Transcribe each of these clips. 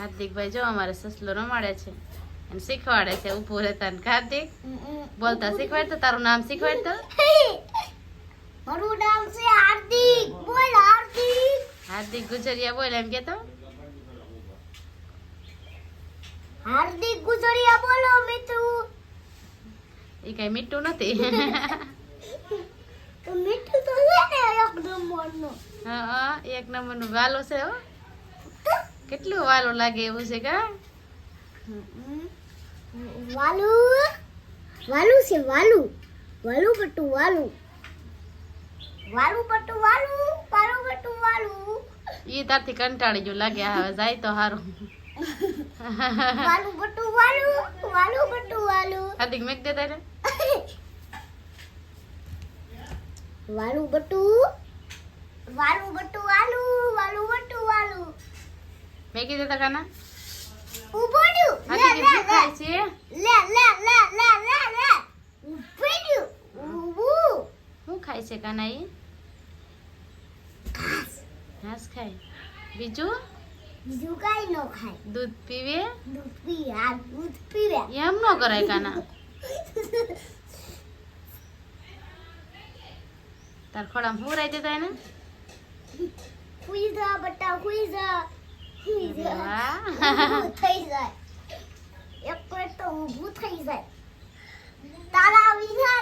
હાર્દિકભાઈ જો અમારે સસલો રમાડે છે અને શીખવાડે છે ઊભો રહેતા તને હાર્દિક. બોલતા શીખવાડતો? તારું નામ શીખવાડતો? મારું નામ છે હાર્દિક. બોલ હાર્દિક. હાર્દિક ગુજરિયા બોલ એમ કેતો? હાર્દિક ગુજરિયા બોલો મિત્રો એ કઈ મીઠું નથી. તો મીઠું તો છે ને એક નંબરનું. હા હા એક નંબરનું વાલો છે હો. કેટલું વાલું લાગે એવું છે કા? વાલું? વાલું છે વાલું. વાલું બટુ વાલું. વાલું બટુ વાલું વાલુ બટુ વાલું. ઈ તારથી કંટાળી ગયું લાગે હવે જાય તો સારું વાલું બટુ વાલું વાલું બટુ વાલું. હાર્દિક મેક દે તારે. વાલુ બટુ વાલું બટુ વાલું વાલું બટુ વાલુ. મેકી દેતા કાના? ઊભો રહ્યું. લે લે લે. છે? લે લે લે લે લે ઊભો રહ્યું. ઊભું શું ખાય છે કાના ઈ ઘાસ. ખાય. બીજું? બીજું કઈ ન ખાય. દૂધ પીવે? દૂધ પીવે. આ દૂધ પીવે. એમ ન કરાય કાના. તાર ખોડામાં રહી દેતા એને? હુઈ જા બટા હુઈ જા. હુઈ ઊભું થઈ જાય એક તો ઊભું થઈ જાય તારા વિના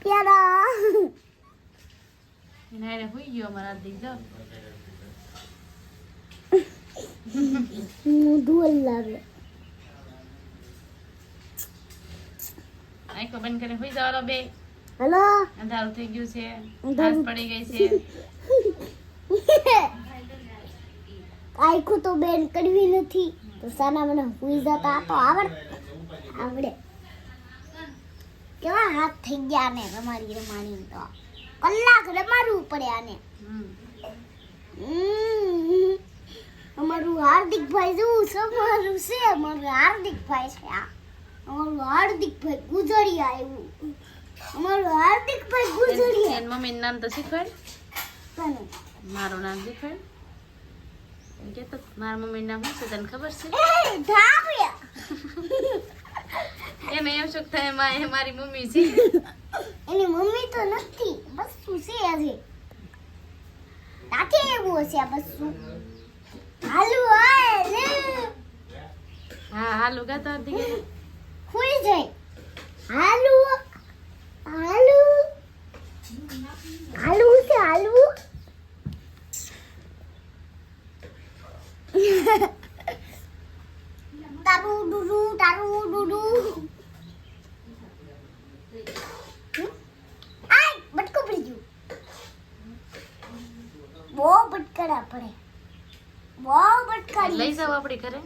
પ્યારો નારે હુઈ ગયો મારા દીકરો હું ધોલ લાવે આઈકો બંધ કરીને હુઈ જવાનો બે. હેલો? અંધારું થઈ ગયું છે. ઘાસ પડી ગઈ છે. આઈકો તો બેન કરવી નથી. તો સાના મને હુઈ જતા તો આવડ. આવડે. કેવા હાથ થઈ ગયા ને રમાડી રમાડી તો. કલાક રમાડવું પડે આને. હમ. હમ. અમારું હાર્દિકભાઈ જેવું છે અમારું છે અમારું હાર્દિકભાઈ છે આ. અમારું હાર્દિકભાઈ ગુજરિયા આવ્યું અમારું હાર્દિકભાઈ ગુજરિયા. એન મમ્મીનું નામ તો શીખવાડ. તને મારું નામ શીખવાડ. કે તો મારા મમ્મીનું નામ શું તને ખબર છે? ધાવ્યા એને એમ શું થાય? માં એ મારી મમ્મી છે. એની મમ્મી તો નથી. બસ શું છે આજે. નાથી એવું હશે આ બસ શું હાલુ આય લે. હા હાલુ ગાતો હાર્દિક ખુઈ જાય. હાલુ. હાલુ. હાલુ છે હાલુ તારું ડુડુ તારું ડુડુ આય બટકો પડી ગયું બહુ બટકડા પડે. બહુ બટકાડી લઈ જાવ આપણે ઘરે.